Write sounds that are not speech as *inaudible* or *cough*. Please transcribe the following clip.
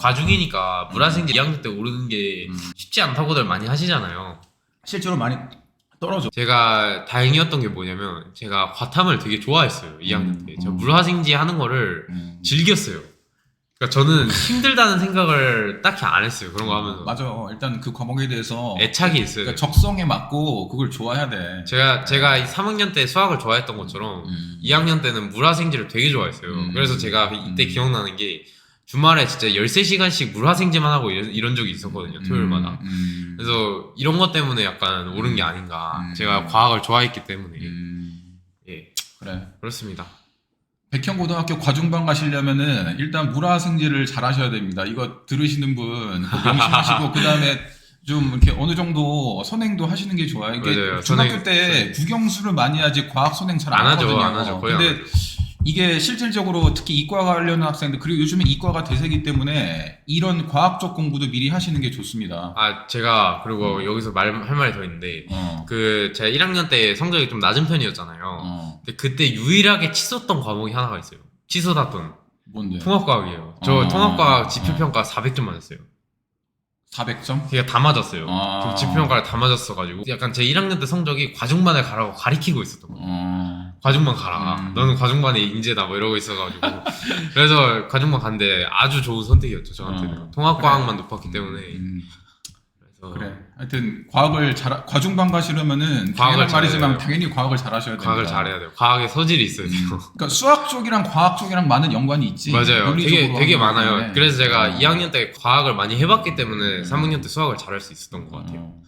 과중이니까 물화생지 2학년 때 오르는 게 음. 쉽지 않다고들 많이 하시잖아요. 실제로 많이 떨어져. 제가 다행이었던 게 뭐냐면 제가 과탐을 되게 좋아했어요 2학년 때. 음, 제가 음. 물화생지 하는 거를 음. 즐겼어요. 그러니까 저는 힘들다는 생각을 딱히 안 했어요 그런 거 하면서 맞아. 일단 그 과목에 대해서 애착이 있어요. 그러니까 적성에 맞고 그걸 좋아해야 돼. 제가 제가 이 3학년 때 수학을 좋아했던 것처럼 음. 2학년 때는 물화생지를 되게 좋아했어요. 음. 그래서 제가 이때 음. 기억나는 게 주말에 진짜 13시간씩 물화생지만 하고 이런, 이런 적이 있었거든요. 토요일마다. 음, 음. 그래서 이런 것 때문에 약간 오른 게 아닌가. 음. 제가 과학을 좋아했기 때문에. 음. 예, 그래. 그렇습니다. 백현고등학교 과중반 가시려면은 일단 물화생지를 잘 하셔야 됩니다. 이거 들으시는 분 명심하시고 *laughs* 그 다음에 좀 이렇게 어느 정도 선행도 하시는 게 좋아요. 이게 맞아요. 중학교 선행, 때 선행. 국영수를 많이 하지 과학 선행 잘안안 하죠. 안 하죠. 거의 안 근데 이게 실질적으로 특히 이과 관련 학생들 그리고 요즘에 이과가 대세기 때문에 이런 과학적 공부도 미리 하시는 게 좋습니다. 아, 제가 그리고 여기서 말, 할 말이 더 있는데, 어. 그, 제가 1학년 때 성적이 좀 낮은 편이었잖아요. 어. 근데 그때 유일하게 치솟던 과목이 하나가 있어요. 치솟았던. 뭔데? 통합과학이에요. 저 어, 통합과학 어. 지표평가 400점 맞았어요. 400점? 제가 다 맞았어요. 아. 지표평가를 다 맞았어가지고 약간 제 1학년 때 성적이 과중반에 가라고 가리키고 있었던 거예요. 어. 과중반 가라. 음. 너는 과중반의 인재다 뭐 이러고 있어가지고 *laughs* 그래서 과중반 간데 아주 좋은 선택이었죠 저한테는. 어. 통합과학만 높았기 때문에. 음. 그래서 그래. 하여튼 과학을 잘 과중반 가시려면은 과학을 말이지만 돼요. 당연히 과학을 잘하셔야 됩니다. 과학을 잘해야 돼요. 과학에 소질이 있어야 돼요. 그러니까 수학 쪽이랑 과학 쪽이랑 많은 연관이 있지. 맞아요. 되게 되게 많아요. 거는. 그래서 제가 어. 2학년 때 과학을 많이 해봤기 때문에 음. 3학년 때 수학을 잘할 수 있었던 것 같아요. 어.